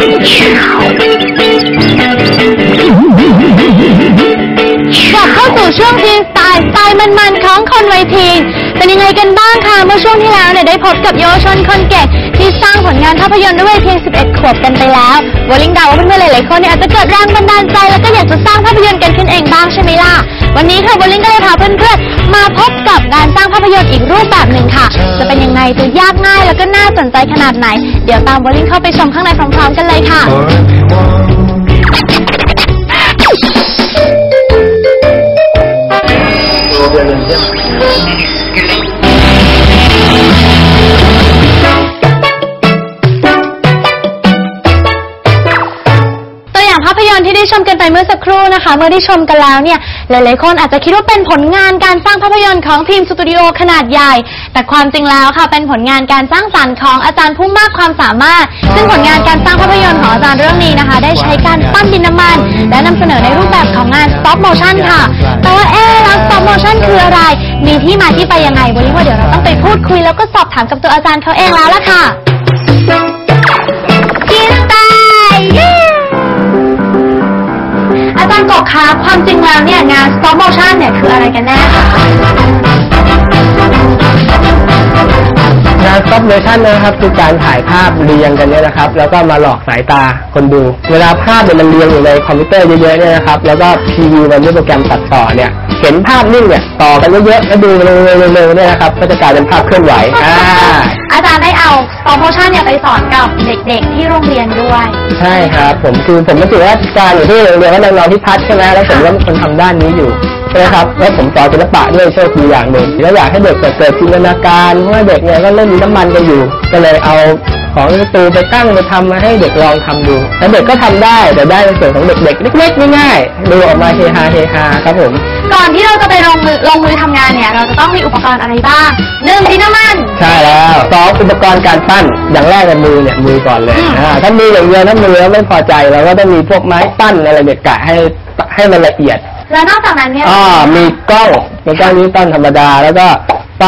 กลับเข้าสู่ช่วงทีนส ไตล์สไตล์มันๆของคนวัยทีนเป็นยังไงกันบ้างคะเมื่อช่วงที่แล้วเนี่ยได้พบกับเยาวชนคนเก่งที่สร้างผลงานภาพยนตร์ด้วยเพียง 11 ขวบกันไปแล้ววอลลิงเดาว่าเพื่อนๆหลายๆคนเนี่ยอาจจะเกิดแรงบันดาลใจแล้วก็อยากจะสร้างภาพยนตร์กันขึ้นเองบ้างใช่ไหมล่ะวันนี้ค่ะวอลลิงก็เลยพาเพื่อนๆมาพบกับงานสร้างภาพยนตร์อีกรูปแบบหนึ่งค่ะ จะเป็นยังไงจะยากง่ายแล้วก็น่าสนใจขนาดไหน เดี๋ยวตามวอลลิงเข้าไปชมข้างในพร้อม ๆ กันเลยค่ะ ไปเมื่อสักครู่นะคะ เมื่อได้ชมกันแล้วเนี่ย หลายๆ คนอาจจะคิดว่าเป็นผลงานการสร้างภาพยนตร์ของทีมสตูดิโอขนาดใหญ่ แต่ความจริงแล้วค่ะ เป็นผลงานการสร้างสรรค์ของอาจารย์ผู้มากความสามารถ ซึ่งผลงานการสร้างภาพยนตร์ของอาจารย์เรื่องนี้นะคะ ได้ใช้การปั้นดินน้ำมัน และนำเสนอในรูปแบบของงาน stop motion ค่ะ แต่ว่าเอ๊ะแล้ว stop motion คืออะไร มีที่มาที่ไปยังไงวันนี้ว่าเดี๋ยวเราต้องไปพูดคุยแล้วก็สอบถามกับตัวอาจารย์เขาเองแล้วล่ะค่ะ กคะ ความจริงแล้วเนี่ยงาน stop motion เนี่ยคืออะไรกันแน่ คะงาน stop motion นะครับคือการถ่ายภาพเรียงกันเนี่ยนะครับ แล้วก็มาหลอกสายตาคนดู เวลาภาพเนี่ยมันเรียงอยู่ในคอมพิวเตอร์เยอะๆเนี่ยนะครับ แล้วก็พีวิวมันด้วยโปรแกรมตัดต่อเนี่ยเห็นภาพนิ่งเนี่ยต่อกันเยอะๆแล้วดูเร็วๆๆๆเนี่ยนะครับก็จะกลายเป็นภาพเคลื่อนไหวอ่าอาจารย์ได้เอา stop motion เนี่ยไปสอนกับเด็กๆ ที่โรงเรียนด้วย ใช่ครับผมคือผมรู้สึกว่าการอยู่ที่โรงเรียนว่าน้องๆที่พัฒใช่ไหมแล้วผมก็เป็นคนทำด้านนี้อยู่ใช่ไหมครับแล้วผมสอนศิลปะด้วยโชคดีอย่างหนึ่งแล้วอยากให้เด็กเกิดเกิดจินตนาการเพราะว่าเด็กเนี่ยก็เล่นน้ำมันกันอยู่ ก็เลยเอาของในตู้ไปตั้งไปทำมาให้เด็กลองทำดู แล้วเด็กก็ทำได้แต่ได้ในส่วนของเด็กๆเล็กๆง่ายๆดูออกมาเฮฮาเฮฮาครับผม ก่อนที่เราจะไปลงมือลงมือทำงานเนี่ยเราจะต้องมีอุปกรณ์อะไรบ้างหนึ่งดินน้ำมันใช่แล้วสองอุปกรณ์การปั้นอย่างแรกกับมือเนี่ยมือก่อนเลยอืมอ่าถ้ามืออย่างเดียวถ้ามือแล้วไม่พอใจเราก็ต้องมีพวกไม้ปั้นอะไรเนี่ยกะให้ให้มันละเอียด แล้วนอกจากนั้นเนี่ยอ่ามีกล้องมีกล้องนี้ต้นธรรมดาแล้วก็ไฟ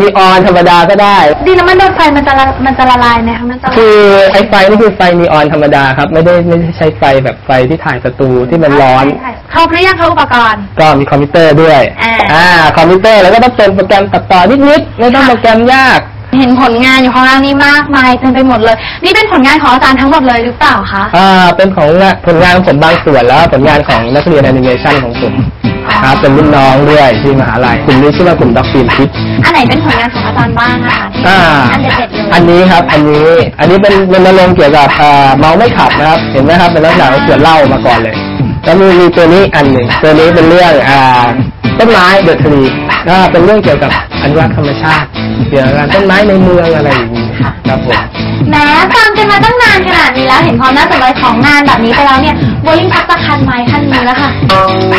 นีออนธรรมดาก็ได้ดินน้ำมันโดนไฟมันจะละมันจะละลายไหมคะมันจะละคือไอไฟนี่คือไฟนีออนธรรมดาครับ ไม่ได้ไม่ได้ใช้ไฟแบบไฟที่ถ่ายสตูที่มันร้อน ครบหรือยังคะอุปกรณ์ ก็มีคอมพิวเตอร์ด้วยอ่าอ่าคอมพิวเตอร์แล้วก็ต้องเป็นโปรแกรมตัดต่อนิดๆไม่ต้องโปรแกรมยาก เห็นผลงานอยู่ข้างล่างนี่มากมายเต็มไปหมดเลย นี่เป็นผลงานของอาจารย์ทั้งหมดเลยหรือเปล่าคะอ่าเป็นของงานผลงานของผมบางส่วนแล้ว ผลงานของนักเรียนแอนิเมชันของผมครับเป็นรุ่นน้องด้วยที่มหาลัยกลุ่มนี้ชื่อว่ากลุ่มด็อกฟิล์มคิดอันไหนเป็นผลงานของอาจารย์บ้างนะคะที่อ่า อันเด็ดๆเลยอันนี้ครับอันนี้อันนี้เป็นเป็นรณรงค์เกี่ยวกับเอ่อเมาไม่ขับนะครับ เห็นไหมครับเป็นลักษณะของขวดเหล้ามาก่อนเลย แล้วมีมีตัวนี้อันหนึ่งตัวนี้เป็นเรื่องอ่า ต้นไม้เดอะทรีก็เป็นเรื่องเกี่ยวกับอนุรักษ์ธรรมชาติเกี่ยวกับการต้นไม้ในเมืองอะไรอย่างนี้ครับผมแหม้ฟังกันมาตั้งนานขนาดนี้แล้วเห็นความน่าสนใจของงานแบบนี้ไปแล้วเนี่ยโบลิ่งพักตะคันไม้คันมือแล้วค่ะ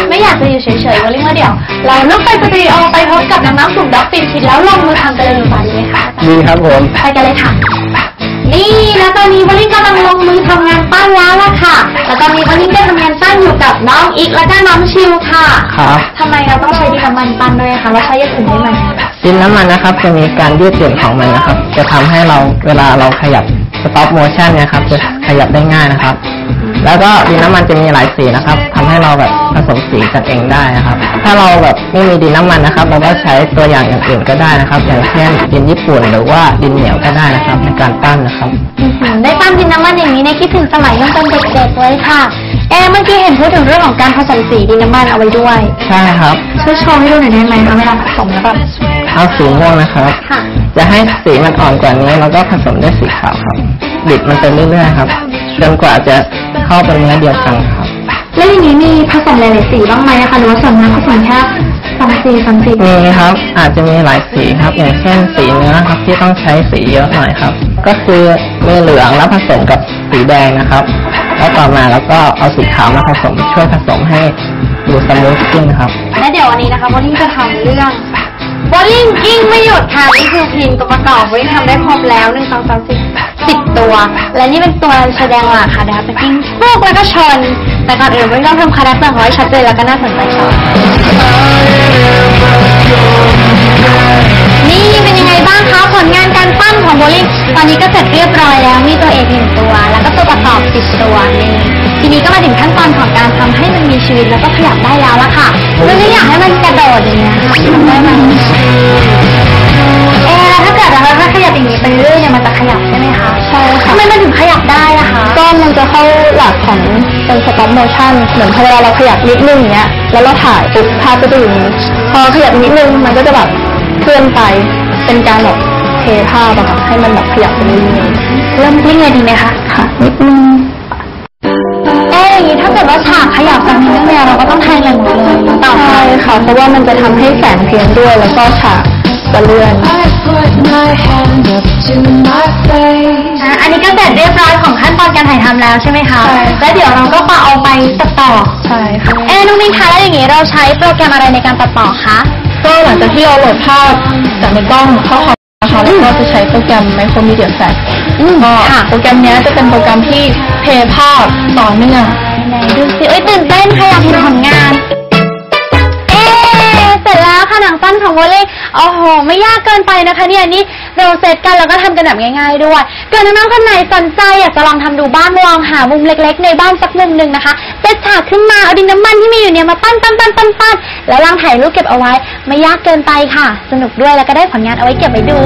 ไม่อยากจะอยู่เฉยๆโบลิ่งว่าเดี๋ยว เราลุกไปสตูดิโอไปพบกับน้องๆกลุ่มด็อกฟิล์มคิดแล้วลงมือทำกันเลยดีกว่าดีไหมคะอาจารย์ดีครับผมไปกันเลยค่ะ นี่แล้วตอนนี้โบลิ่งกำลังลงมือทำงานปั้นแล้วล่ะค่ะแล้วตอนนี้โบลิ่งได้ทำงานปั้นอยู่กับน้องอีกและก็น้องชิวค่ะครับทำไมเราต้องใช้ดินน้ำมันปั้นด้วยคะเราใช้อย่างอื่นได้ไหมดินน้ำมันนะครับจะมีการยืดหยุ่นของมันนะครับ จะทำให้เราเวลาเราขยับ stop motion เนี่ยครับจะขยับได้ง่ายนะครับ แล้วก็ดินน้ำมันจะมีหลายสีนะครับทำให้เราแบบผ สมสีกันเองได้นะครับ ถ้าเราแบบไม่มีดินน้ำมันนะครับ เราก็ใช้ตัวอย่างอย่างอื่นก็ได้นะครับ อย่างเช่นดินญี่ปุ่นหรือว่าดินเหนียวก็ได้นะครับ ในการปั้นนะครับอื้อหือได้ปั้นดินน้ำมันอย่างนี้เนี่ยคิดถึงสมัยยังเป็นเด็กๆเลยค่ะ เอ๊ะเมื่อกี้เห็นพูดถึงเรื่องของการผสมสีดินน้ำมันเอาไว้ด้วย ใช่ครับช่วยโชว์ให้ดูหน่อยได้ไหมคะเวลาผสมแล้วแบบเอาสีม่วงนะครับค่ะจะให้สีมันอ่อนกว่านี้เราก็ผสมด้วยสีขาวครับบิดมันไปเรื่อยๆครับจนกว่าจะเข้าเป็นเนื้อเดียวกันครับ แล้วอย่างนี้มีผสมหลายๆสีบ้างไหมคะหรือว่าส่วนมากผสมแค่สองสีสามสีมีครับอาจจะมีหลายสีครับอย่างเช่นสีเนื้อครับที่ต้องใช้สีเยอะหน่อยครับ ก็คือมีเหลืองแล้วผสมกับสีแดงนะครับ แล้วต่อมาแล้วก็เอาสีขาวมาผสมช่วยผสมให้ดูสมูทขึ้นครับ และเดี๋ยววันนี้นะคะโบลิ่งจะทำเรื่อง โบลิ่งกิ้งไม่หยุดค่ะนี่คือทีมตัวประกอบโบลิ่งทำได้ครบแล้วหนึ่งสองสามสี่สิบตัว และนี่เป็นตัวแสดงหลักค่ะนะคะจะกิ้งพวกแล้วก็ชน แต่ก่อนอื่นโบลิ่งต้องทำคาแรคเตอร์ของไว้ชัดเจนแล้วก็น่าสนใจก่อนนี่เป็นยังไงบ้างคะผลงานการปั้นของโบลิ่งตอนนี้ก็เสร็จเรียบร้อยแล้วมีตัวเอกหนึ่งตัว แล้วก็ตัวประกติดตัวนี่ มาถึงขั้นตอนของการทำให้มันมีชีวิตแล้วก็ขยับได้แล้วละค่ะเราไม่อยากให้มันกระโดดอย่างเงี้ยทำได้ไหมเอ๊ะแล้วถ้าเกิดเราถ้าขยับอย่างนี้ไปเรื่อยเนี่ยมันจะขยับใช่ไหมคะใช่ค่ะทำไมมันถึงขยับได้อะคะก็มันจะเข้าหลักของเป็นสต็อปโมชั่นเหมือนพอเวลาเราขยับนิดนึงอย่างเงี้ยแล้วเราถ่ายปุ๊บภาพก็จะอยู่อย่างนี้พอขยับนิดนึงมันก็จะแบบเคลื่อนไปเป็นการแบบเทภาพอะค่ะให้มันแบบขยับไปเรื่อยเริ่มยังไงดีไหมคะๆค่ะนิดนึง กิดว่าฉากขยับกันนิดนึงเนี่ยเราก็ต้องแทงเลยหมดเลยหรือเปล่าคะใช่ค่ะเพราะว่ามันจะทำให้แสงเพี้ยนด้วย แล้วก็ฉากจะเลื่อน I put my hand up to my face. อะอันนี้ก็เสร็จเรียบร้อยของขั้นตอนการถ่ายทำแล้วใช่ไหมคะใช่ แล้วเดี๋ยวเราก็มาเอาไปตัดต่อ ใช่ค่ะ เอ๊ะน้องมิ้นคะแล้วอย่างนี้เราใช้โปรแกรมอะไรในการตัดต่อคะ ก็หลังจากที่เราโหลดภาพจากในกล้องเข้าคอมนะคะแล้วก็จะใช้โปรแกรม Micromedia Flash ก็ค่ะ โปรแกรมเนี้ยจะเป็นโปรแกรมที่เพลย์ภาพต่อเนื่อง ไหนดูสิเอ้ยตื่นเต้นค่ะอยากเห็นผลงาน เอ๊ะเสร็จแล้วค่ะหนังสั้นของโมเล่โอ้โห ไม่ยากเกินไปนะคะเนี่ยนี่เราเซตกันแล้วก็ทำกันแบบง่ายๆด้วยเกิดน้องๆคนไหนสนใจอยากจะลองทำดูบ้างลองหามุมเล็กๆ ในบ้านสักมุมหนึ่งนะคะเซตฉากขึ้นมาเอาดินน้ำมันที่มีอยู่เนี่ยมาปั้นปั้นปั้นปั้นปั้นแล้วลองถ่ายรูปเก็บเอาไว้ ไม่ยากเกินไปค่ะ สนุกด้วยแล้วก็ได้ผลงานเอาไว้เก็บไว้ดู